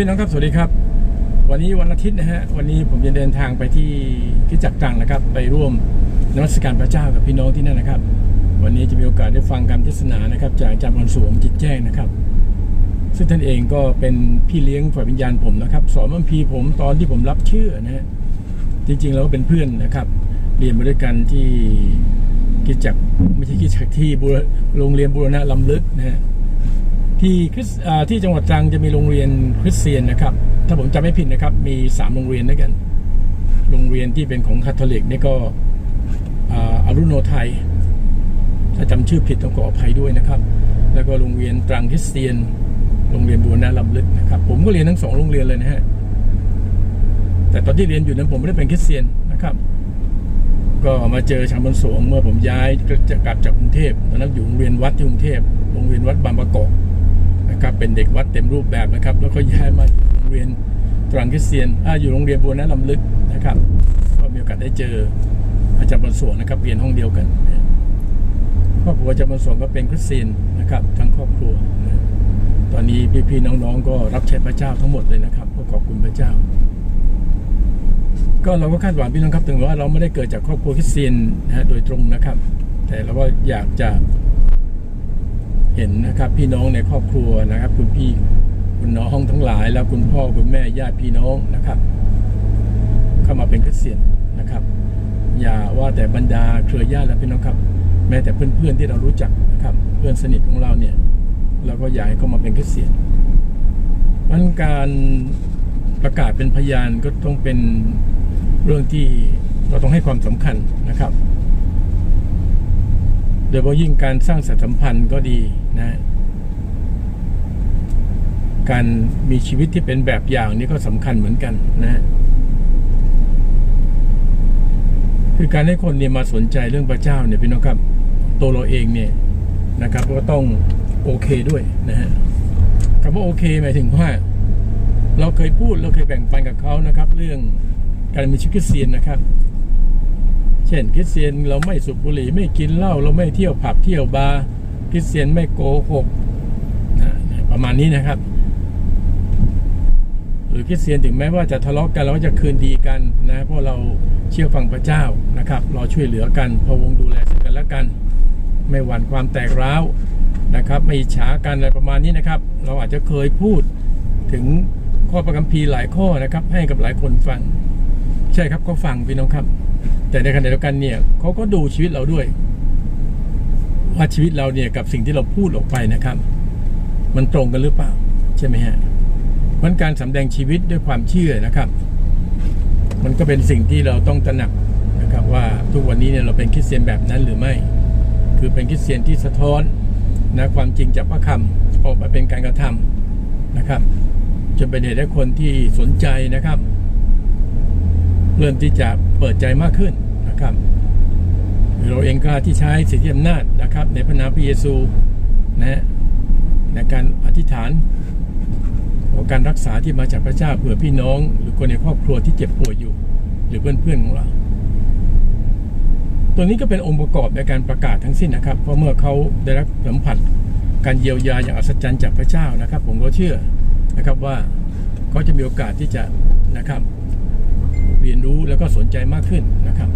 พี่น้องครับสวัสดีครับ วันนี้วันอาทิตย์นะฮะวันนี้ผมจะเดินทางไปที่คิจักตรังนะครับ ไปร่วมนมัสการพระเจ้ากับพี่น้องที่นั่นนะครับ วันนี้จะมีโอกาสได้ฟังคำเทศนานะครับ จากอาจารย์พรสวมจิตแจ้งนะครับ ซึ่งท่านเองก็เป็นพี่เลี้ยงฝ่ายวิญญาณผมนะครับ สอนมัมพีผมตอนที่ผมรับเชื่อนะฮะจริงๆเราก็เป็นเพื่อนนะครับ เรียนมาด้วยกันที่คริดจักไม่ใช่คริดจักที่โรงเรียนบูรณะลำลึกนะฮะ ที่คริสที่จังหวัดตรังจะมีโรงเรียนคริสเตียนนะครับ ถ้าผมจำไม่ผิดนะครับ มีสามโรงเรียนด้วยกัน โรงเรียนที่เป็นของคาทอลิกนี่ก็อารุโนไทย ถ้าจำชื่อผิดต้องขออภัยด้วยนะครับ แล้วก็โรงเรียนตรังคริสเตียน โรงเรียนบูรณะลำลึกนะครับ ผมก็เรียนทั้งสองโรงเรียนเลยนะฮะ แต่ตอนที่เรียนอยู่นั้นผมไม่ได้เป็นคริสเตียนนะครับ ก็มาเจอชาวบนสวงเมื่อผมย้ายจะกลับจากกรุงเทพตอนนั้นอยู่โรงเรียนวัดที่กรุงเทพ โรงเรียนวัดบางประกอบ นะครับเป็นเด็กวัดเต็มรูปแบบนะครับ แล้วก็ย้ายมาอยู่โรงเรียนตรังคริสเตียนอ่าอยู่โรงเรียนบัวน้ำลำลึกนะครับ ก็มีโอกาสได้เจออาจารย์บนสวงนะครับเรียนห้องเดียวกันครอบครัวอาจารย์บนสวงก็เป็นคริสเตียนนะครับ ทั้งครอบครัวนะตอนนี้พี่ๆน้องๆ ก็รับใช้พระเจ้าทั้งหมดเลยนะครับก็ขอบคุณพระเจ้า ก็เราก็คาดหวังพี่น้องครับถึงว่าเราไม่ได้เกิดจากครอบครัวคริสเตียนนะโดยตรงนะครับ แต่เราก็อยากจะ เห็นนะครับพี่น้องในครอบครัวนะครับ คุณพี่คุณน้องทั้งหลาย แล้วคุณพ่อคุณแม่ญาติพี่น้องนะครับ เข้ามาเป็นคริสเตียนนะครับ อย่าว่าแต่บรรดาเครือญาติและพี่น้องครับ แม้แต่เพื่อนๆที่เรารู้จักนะครับ เพื่อนสนิทของเราเนี่ยเราก็อยากให้เข้ามาเป็นคริสเตียนมันการประกาศเป็นพยานก็ต้องเป็นเรื่องที่เราต้องให้ความสำคัญนะครับโดยเฉพาะยิ่งการสร้างสัมพันธ์ก็ดี นะการมีชีวิตที่เป็นแบบอย่างนี่ก็สำคัญเหมือนกันนะคือการให้คนเนี่ยมาสนใจเรื่องพระเจ้าเนี่ยพี่น้องครับตัวเราเองเนี่ยนะครับก็ต้องโอเคด้วยนะฮะคำว่าโอเคหมายถึงว่า เราเคยพูดเราเคยแบ่งปันกับเขานะครับ เรื่องการมีชีวิตคริสเตียนนะครับ เช่นคริสเตียนเราไม่สูบบุหรี่ไม่กินเหล้าเราไม่เที่ยวผับเที่ยวบาร์ คริสเตียนไม่โกหกนะประมาณนี้นะครับ หรือคริสเตียนถึงแม้ว่าจะทะเลาะกันเราก็จะคืนดีกันนะเพราะเราเชื่อฟังพระเจ้านะครับ เราช่วยเหลือกันพะวงดูแลซึ่งกันและกัน ไม่หวั่นความแตกร้าวนะครับ ไม่อิจฉากันอะไรประมาณนี้นะครับ เราอาจจะเคยพูดถึงข้อประคัมภีร์หลายข้อนะครับ ให้กับหลายคนฟัง ใช่ครับก็ฟังพี่น้องครับ แต่ในขณะเดียวกันเนี่ยเขาก็ดูชีวิตเราด้วย ว่าชีวิตเราเนี่ยกับสิ่งที่เราพูดออกไปนะครับ มันตรงกันหรือเปล่า ใช่ไหมฮะเพราะฉะนั้นการสำแดงชีวิตด้วยความเชื่อนะครับ มันก็เป็นสิ่งที่เราต้องตระหนักนะครับ ว่าทุกวันนี้เนี่ยเราเป็นคริสเตียนแบบนั้นหรือไม่ คือเป็นคริสเตียนที่สะท้อนนะความจริงจากพระคำออกมาเป็นการกระทำนะครับจนเป็นเหตุให้คนที่สนใจนะครับ เริ่มที่จะเปิดใจมากขึ้นนะครับ เราเองก็ที่ใช้สิทธิอำนาจนะครับ ในพระนามพระเยซูนะในการอธิษฐานขอการรักษาที่มาจากพระเจ้าเผื่อพี่น้อง หรือคนในครอบครัวที่เจ็บป่วยอยู่ หรือเพื่อนๆของเรา ตัวนี้ก็เป็นองค์ประกอบในการประกาศทั้งสิ้นนะครับ เพราะเมื่อเขาได้รับสัมผัสการเยียวยาอย่างอัศจรรย์จากพระเจ้านะครับ ผมก็เชื่อนะครับว่าเขาจะมีโอกาสที่จะนะครับ เรียนรู้แล้วก็สนใจมากขึ้นนะครับ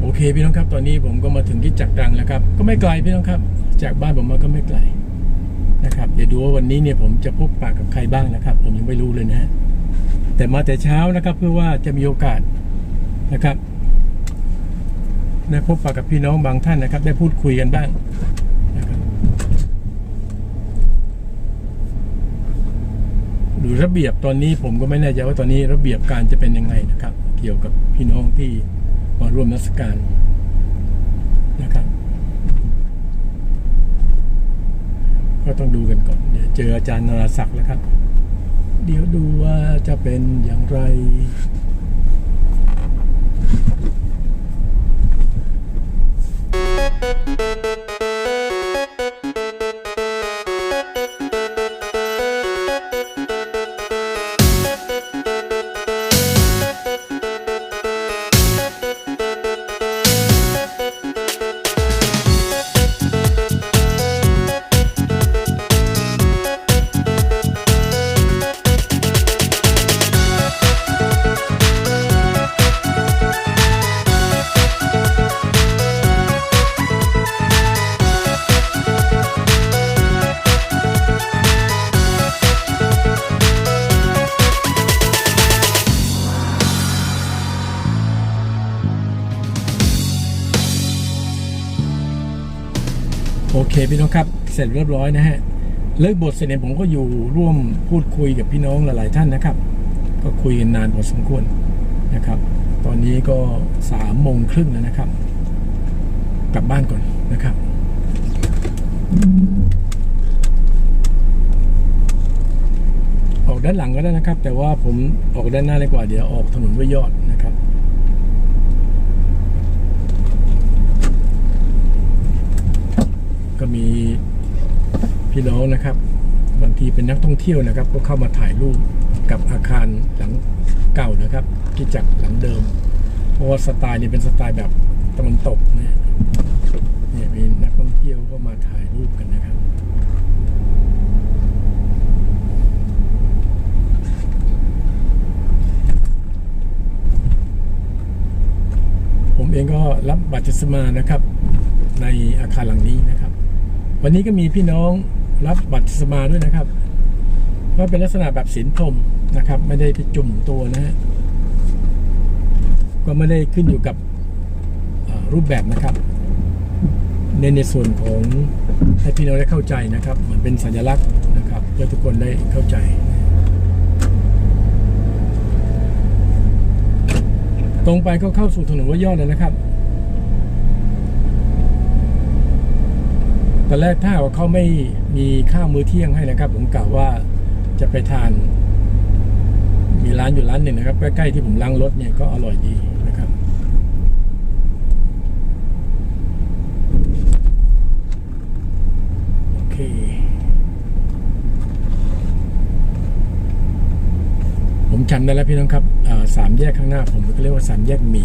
โอเคพี่น้องครับตอนนี้ผมก็มาถึงที่จักรดังแล้วครับ ก็ไม่ไกลพี่น้องครับ จากบ้านผมมาก็ไม่ไกลนะครับเดี๋ยวดูว่าวันนี้เนี่ยผมจะพบปากกับใครบ้างนะครับ ผมยังไม่รู้เลยนะฮะแต่มาแต่เช้านะครับเพื่อว่าจะมีโอกาสนะครับได้พบปากกับพี่น้องบางท่านนะครับ ได้พูดคุยกันบ้างนะครับหรือระเบียบตอนนี้ผมก็ไม่แน่ใจว่าตอนนี้ระเบียบการจะเป็นยังไงนะครับ เกี่ยวกับพี่น้องที่ มาร่วมนัสการนะครับ ก็ต้องดูกันก่อนเดี๋ยวเจออาจารย์นราศักดิ์แล้วครับ เดี๋ยวดูว่าจะเป็นอย่างไร พี่น้องครับเสร็จเรียบร้อยนะฮะเลิกบทเสร็จเนี่ยผมก็อยู่ร่วมพูดคุยกับพี่น้องหลาย ๆ ท่านนะครับ ก็คุยกันนานพอสมควรนะครับ ตอนนี้ก็สามโมงครึ่งแล้วนะครับ กลับบ้านก่อนนะครับออกด้านหลังก็ได้นะครับ แต่ว่าผมออกด้านหน้าดีกว่าเดี๋ยวออกถนนวิยอดนะครับ ก็มีพี่น้องนะครับ บางทีเป็นนักท่องเที่ยวนะครับ ก็เข้ามาถ่ายรูปกับอาคารหลังเก่านะครับ ที่จากหลังเดิม เพราะว่าสไตล์นี้เป็นสไตล์แบบตะวันตกนะเนี่ยมีนักท่องเที่ยวก็มาถ่ายรูปกันนะครับผมเองก็รับบัตรจสมานะครับ ในอาคารหลังนี้นะครับ วันนี้ก็มีพี่น้องรับบัตรสมาด้วยนะครับก็เป็นลักษณะแบบสินพรมนะครับ ไม่ได้ไปจุ่มตัวนะฮะก็ไม่ได้ขึ้นอยู่กับรูปแบบนะครับ ในในส่วนของให้พี่น้องได้เข้าใจนะครับ เหมือนเป็นสัญลักษณ์นะครับเพื่อทุกคนได้เข้าใจ ตรงไปก็เข้าสู่ถนนว่ายอดเลยนะครับ ตอนแรกถ้าว่าเขาไม่มีข้าวมื้อเที่ยงให้นะครับ ผมกล่าวว่าจะไปทาน มีร้านอยู่ร้านหนึ่งนะครับ ใกล้ๆที่ผมล้างรถเนี่ยก็อร่อยดีนะครับ โอเคผมจำได้แล้วพี่น้องครับสามแยกข้างหน้าผมก็เรียกว่าสามแยกหมี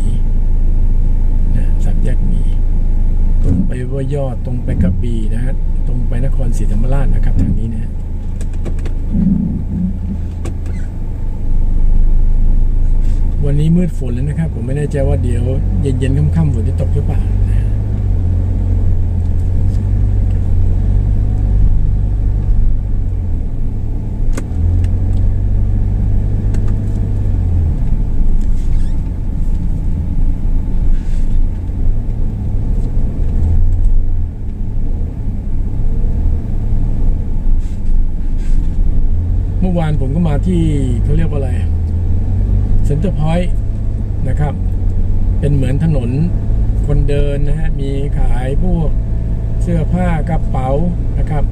นะสามแยกหมี ตรงไปว่ายอดตรงไปกระบี่นะฮะตรงไปนครศรีธรรมราชนะครับทางนี้นะฮะวันนี้มืดฝนแล้วนะครับ ผมไม่แน่ใจว่าเดี๋ยวเย็นๆค่ำๆฝนจะตกหรือเปล่า อวานผมก็มาที่เขาเรียกว่าอะไรเซ็นเตอร์พอยต์นะครับ เป็นเหมือนถนนคนเดินนะฮะ มีขายพวกเสื้อผ้ากระเป๋านะครับ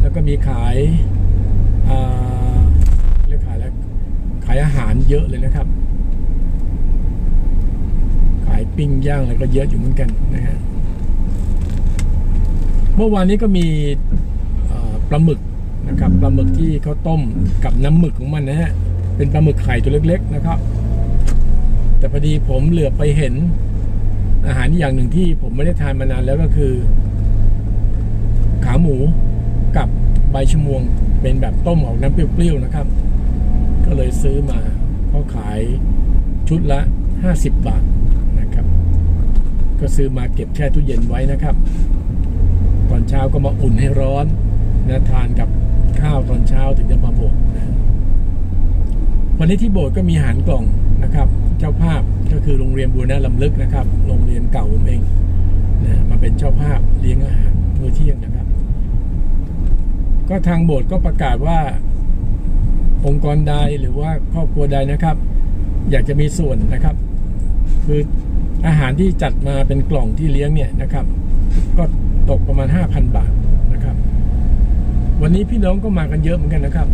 แล้วก็มีขายอ่าเรียกขายแล้วขายอาหารเยอะเลยนะครับ ขายปิ้งย่างอะไรก็เยอะอยู่เหมือนกันนะฮะเมื่อวานนี้ก็มีปลาหมึก นะครับปลาหมึกที่เขาต้มกับน้ำหมึกของมันนะฮะเป็นปลาหมึกไข่ตัวเล็ก ๆ นะครับ แต่พอดีผมเหลือไปเห็น อาหารอย่างหนึ่งที่ผมไม่ได้ทานมานานแล้วก็คือ ขาหมูกับใบชะมวงเป็นแบบต้มออกน้ำเปรี้ยวๆนะครับ ก็เลยซื้อมาเขาขายชุดละ 50 บาทนะครับ ก็ซื้อมาเก็บแช่ตู้เย็นไว้นะครับ ตอนเช้าก็มาอุ่นให้ร้อนนะทานกับ ข้าวตอนเช้าถึงจะมาโบสถ์วันนี้ที่โบสถ์ก็มีอาหารกล่องนะครับ เจ้าภาพก็คือโรงเรียนบูรณะลำลึกนะครับ โรงเรียนเก่าผมเองนะมาเป็นเจ้าภาพเลี้ยงอาหารมื้อเที่ยงนะครับ ก็ทางโบสถ์ก็ประกาศว่าองค์กรใดหรือว่าครอบครัวใดนะครับ อยากจะมีส่วนนะครับ คืออาหารที่จัดมาเป็นกล่องที่เลี้ยงเนี่ยนะครับ ก็ตกประมาณ 5,000 บาท วันนี้พี่น้องก็มากันเยอะเหมือนกันนะครับ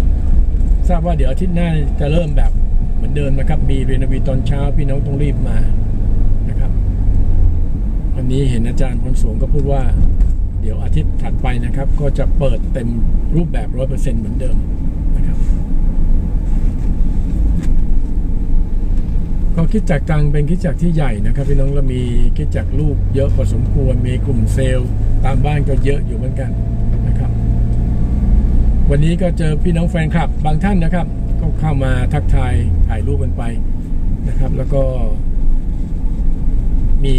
ทราบว่าเดี๋ยวอาทิตย์หน้าจะเริ่มแบบเหมือนเดิมนะครับ มีเรนวีตอนเช้าพี่น้องต้องรีบมานะครับ วันนี้เห็นอาจารย์พลสวงก็พูดว่า เดี๋ยวอาทิตย์ถัดไปนะครับ ก็จะเปิดเต็มรูปแบบร้อยเปอร์เซ็นต์เหมือนเดิมนะครับ ก็คิดจักรกลางเป็นคิดจักรที่ใหญ่นะครับ พี่น้องเรามีคิดจักรลูกเยอะพอสมควรมีกลุ่มเซลล์ ตามบ้านก็เยอะอยู่เหมือนกัน วันนี้ก็เจอพี่น้องแฟนคลับบางท่านนะครับ ก็เข้ามาทักทายถ่ายรูปกันไปนะครับ แล้วก็มี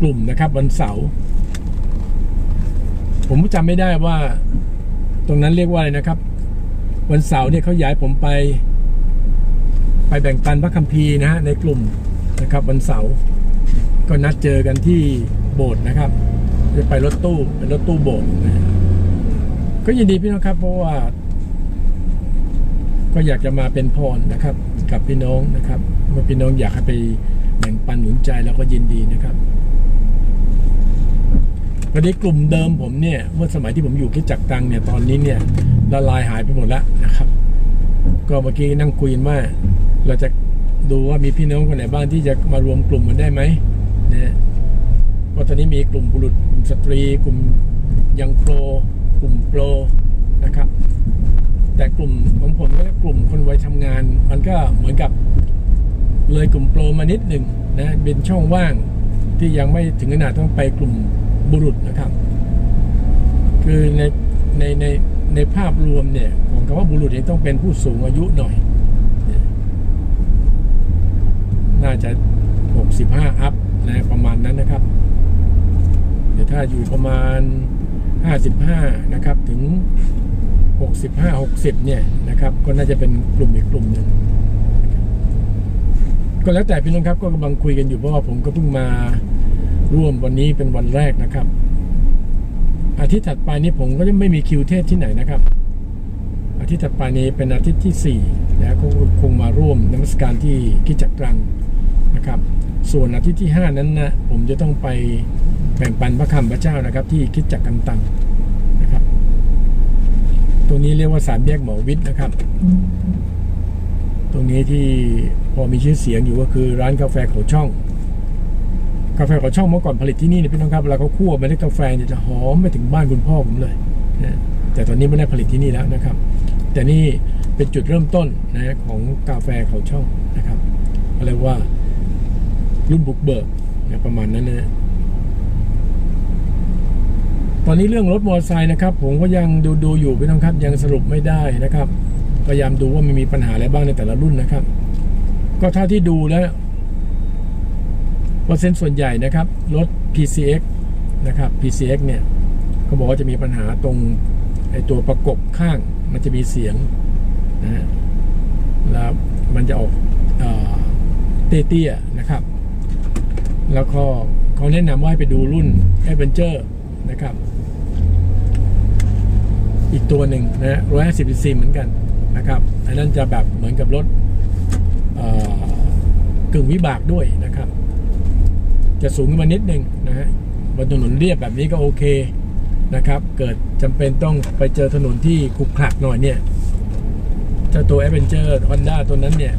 กลุ่มนะครับ วันเสาร์ผมจำไม่ได้ว่า ตรงนั้นเรียกว่าอะไรนะครับ วันเสาร์เนี่ยเขาย้ายผมไป ไปแบ่งปันพระคัมภีร์นะฮะในกลุ่มนะครับ วันเสาร์ก็นัดเจอกันที่โบสถ์นะครับ จะไปรถตู้เป็นรถตู้โบกนะฮะ ก็ยินดีพี่น้องครับเพราะว่า ก็อยากจะมาเป็นพรนะครับ กับพี่น้องนะครับเมื่อพี่น้องอยากให้ไปแบ่งปันหนุนใจเราก็ยินดีนะครับวันนี้กลุ่มเดิมผมเนี่ย เมื่อสมัยที่ผมอยู่ที่จักรตังเนี่ยตอนนี้เนี่ยละลายหายไปหมดแล้วนะครับ ก็เมื่อกี้นั่งคุยกันว่าเราจะดูว่ามีพี่น้องคนไหนบ้างที่จะมารวมกลุ่มกันได้ไหมนะฮะเพราตอนนี้มีกลุ่มบุรุษกลุ่มสตรีกลุ่มยังโปร กลุ่มโปรนะครับ แต่กลุ่มของผมก็กลุ่มคนวัยทำงาน มันก็เหมือนกับเลยกลุ่มโปรมานิดหนึ่งนะเป็นช่องว่างที่ยังไม่ถึงขนาดต้องไปกลุ่มบุรุษนะครับ คือในในในในภาพรวมเนี่ยของคำว่าบุรุษเนี่ยต้องเป็นผู้สูงอายุหน่อย น่าจะ 65 อัพนะประมาณนั้นนะครับ แต่ถ้าอยู่ประมาณ 55 นะครับ ถึง 65 60 เนี่ยนะครับ ก็น่าจะเป็นกลุ่มอีกกลุ่มหนึ่งก็แล้วแต่พี่น้องครับก็กำลังคุยกันอยู่เพราะว่าผมก็เพิ่งมาร่วมวันนี้เป็นวันแรกนะครับ อาทิตย์ถัดไปนี้ผมก็ยังไม่มีคิวเทศที่ไหนนะครับ อาทิตย์ถัดไปนี้เป็นอาทิตย์ที่4นะก็คงมาร่วมนมัสการที่กิจจักรังนะครับ ส่วนอาทิตย์ที่ 5 นั้นนะผมจะต้องไป แบ่งปันพระคำพระเจ้านะครับ ที่คิดจักกันตังนะครับตรงนี้เรียกว่าสามแยกหมอวิทย์นะครับ ตรงนี้ที่พอมีชื่อเสียงอยู่ก็คือร้านกาแฟเขาช่อง กาแฟเขาช่องเมื่อก่อนผลิตที่นี่เนี่ยพี่น้องครับเวลาเขาคั่วเมล็ดกาแฟเนี่ยจะหอมไปถึงบ้านคุณพ่อผมเลยนะแต่ตอนนี้ไม่ได้ผลิตที่นี่แล้วนะครับ แต่นี่เป็นจุดเริ่มต้นนะของกาแฟเขาช่องนะครับเรียกว่ารุ่นบุกเบิกนะประมาณนั้นนะ ตอนนี้เรื่องรถมอเตอร์ไซค์นะครับ ผมก็ยังดูดูอยู่พี่น้องครับ ยังสรุปไม่ได้นะครับพยายามดูว่ามันมีปัญหาอะไรบ้างในแต่ละรุ่นนะครับ ก็เท่าที่ดูแล้วเปอร์เซ็นต์ส่วนใหญ่นะครับรถ PCX นะครับ PCX เนี่ยเขาบอกว่าจะมีปัญหาตรงไอตัวประกบข้างมันจะมีเสียงนะฮะแล้วมันจะออกเอ่อเตี้ยๆนะครับ แล้วก็เขาแนะนำว่าให้ไปดูรุ่น Adventure นะครับ อีกตัวหนึ่งนะร้อยห้าสิบซีเหมือนกันนะครับอันนั้นจะแบบเหมือนกับรถกึ่งวิบากด้วยนะครับ จะสูงขึ้นมานิดนึงนะฮะบนถนนเรียบแบบนี้ก็โอเคนะครับ เกิดจำเป็นต้องไปเจอถนนที่ขรุขระหน่อยเนี่ยเจ้าตัว Adventure Honda ตัวนั้นเนี่ย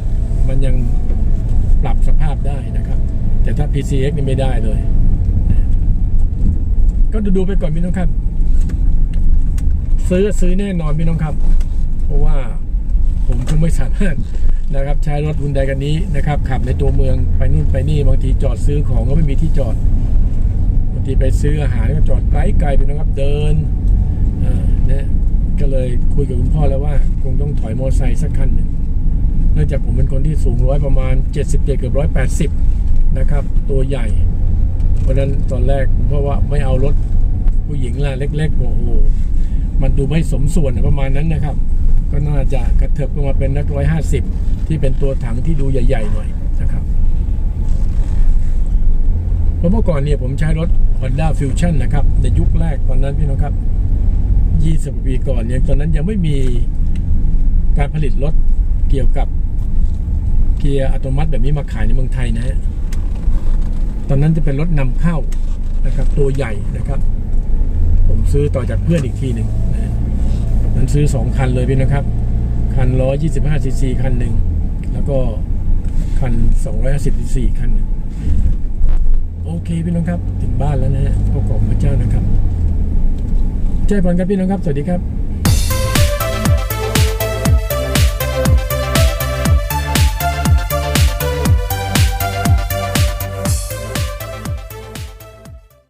มันยังปรับสภาพได้นะครับ แต่ถ้า PCX นี่ไม่ได้เลย ก็ดูดูไปก่อนพี่น้องครับ ซื้อซื้อแน่นอนพี่น้องครับ เพราะว่าผมคงไม่สามารถนะครับใช้รถฮุนไดกันนี้นะครับขับในตัวเมืองไปนู่นไปนี่บางทีจอดซื้อของก็ไม่มีที่จอดบางทีไปซื้ออาหารก็จอดไกลไกลๆไปนะครับเดินอ่าเนี่ยก็เลยคุยกับคุณพ่อแล้วว่า คงต้องถอยมอเตอร์ไซค์สักคันหนึ่งเนื่องจากผมเป็นคนที่สูงร้อยประมาณ70เกือบร้อยแปดสิบนะครับ ตัวใหญ่ เพราะฉะนั้นตอนแรกเพราะว่าไม่เอารถผู้หญิงล่ะเล็กๆโอ้โหมันดูไม่สมส่วนประมาณนั้นนะครับ ก็น่าจะกระเถิบลงมาเป็นนักร้อยห้าสิบที่เป็นตัวถังที่ดูใหญ่ๆหน่อยนะครับเพราะเมื่อก่อนเนี่ยผมใช้รถ Honda Fusion นะครับ ในยุคแรกตอนนั้นพี่น้องครับ 20 ปีก่อนเนี่ยตอนนั้นยังไม่มีการผลิตรถเกี่ยวกับเกียร์อัตโนมัติแบบนี้มาขายในเมืองไทยนะฮะ ตอนนั้นจะเป็นรถนำเข้านะครับ ตัวใหญ่นะครับ ผมซื้อต่อจากเพื่อนอีกทีหนึ่งนะฮะนั้นซื้อสองคันเลยพี่นะครับ คัน 125ซีซีคันหนึ่ง แล้วก็คัน 250ซีซีคันหนึ่งโอเคพี่น้องครับ ถึงบ้านแล้วนะฮะขอขอบพระเจ้านะครับเจ้าพรครับพี่น้องครับ สวัสดีครับ